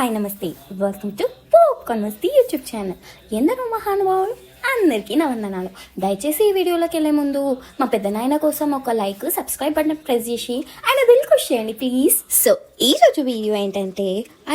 Hi నమస్తే. Welcome to పోప్కార్న్ Masti YouTube channel ఎందరో మహానుభావులు? అందరికీ నా వందనాలు. దయచేసి ఈ వీడియోలోకి వెళ్ళే ముందు మా పెద్ద నాయన కోసం ఒక లైక్ సబ్స్క్రైబ్ బటన్ ప్రెస్ చేసి ఆయన చేయండి ప్లీజ్ సో ఈ రోజు వీడియో ఏంటంటే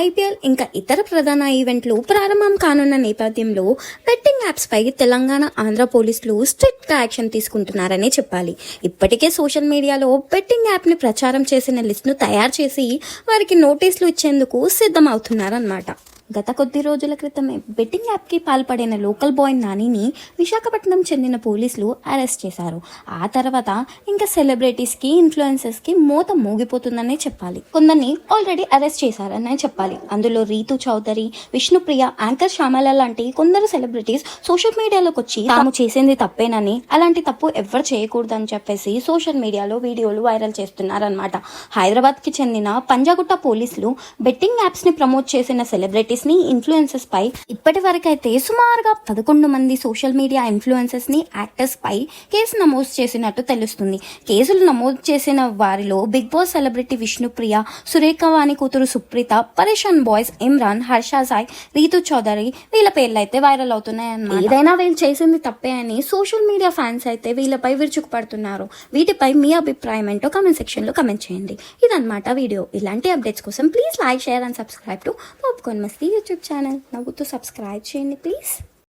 ఐపీఎల్ ఇంకా ఇతర ప్రధాన ఈవెంట్లు ప్రారంభం కానున్న నేపథ్యంలో బెట్టింగ్ యాప్స్పై తెలంగాణ ఆంధ్ర పోలీసులు స్ట్రిక్ట్గా యాక్షన్ తీసుకుంటున్నారనే చెప్పాలి. ఇప్పటికే సోషల్ మీడియాలో బెట్టింగ్ యాప్ని ప్రచారం చేసిన లిస్ట్ను తయారు చేసి వారికి నోటీసులు ఇచ్చేందుకు సిద్ధమవుతున్నారన్నమాట. గత కొద్ది రోజుల క్రితమే బెట్టింగ్ యాప్కి పాల్పడిన లోకల్ బాయ్ నానిని విశాఖపట్నం చెందిన పోలీసులు అరెస్ట్ చేశారు. ఆ తర్వాత ఇంకా సెలబ్రిటీస్కి ఇన్ఫ్లుయెన్సర్స్కి మూత మోగిపోతుందనే చెప్పాలి. కొందరిని ఆల్రెడీ అరెస్ట్ చేశారనే చెప్పాలి. అందులో రీతు చౌదరి విష్ణుప్రియ యాంకర్ శ్యామల లాంటి కొందరు సెలబ్రిటీస్ సోషల్ మీడియాలోకి వచ్చి తాము చేసింది తప్పేనని అలాంటి తప్పు ఎవరు చేయకూడదని చెప్పేసి సోషల్ మీడియాలో వీడియోలు వైరల్ చేస్తున్నారన్నమాట. హైదరాబాద్కి చెందిన పంజాగుట్ట పోలీసులు బెట్టింగ్ యాప్స్ని ప్రమోట్ చేసిన సెలబ్రిటీస్ ని ఇన్ఫ్లుయెన్సర్స్ పై ఇప్పటి వరకైతే సుమారుగా పదకొండు మంది సోషల్ మీడియా ఇన్ఫ్లుయెన్సెస్ని యాక్టర్స్ పై కేసు నమోదు చేసినట్టు తెలుస్తుంది. కేసులు నమోదు చేసిన వారిలో Bigg Boss celebrity Vishnupriya Surekha Vani కూతురు సుప్రీత పరేషాన్ బాయ్స్ ఇమ్రాన్ హర్ష సాయ్ రీతు చౌదరి వీళ్ళ పేర్లు అయితే వైరల్ అవుతున్నాయన్నమాట. ఏదైనా వీళ్ళు చేసింది తప్పే అని సోషల్ మీడియా ఫ్యాన్స్ అయితే వీళ్ళపై విరుచుకుపడుతున్నారు. వీటిపై మీ అభిప్రాయం ఏంటో కమెంట్ సెక్షన్లో కమెంట్ చేయండి. ఇదన్నమాట వీడియో. ఇలాంటి అప్డేట్స్ కోసం please like share and subscribe to popcorn Masti YouTube channel నవ్వుతూ సబ్స్క్రైబ్ చేయండి ప్లీజ్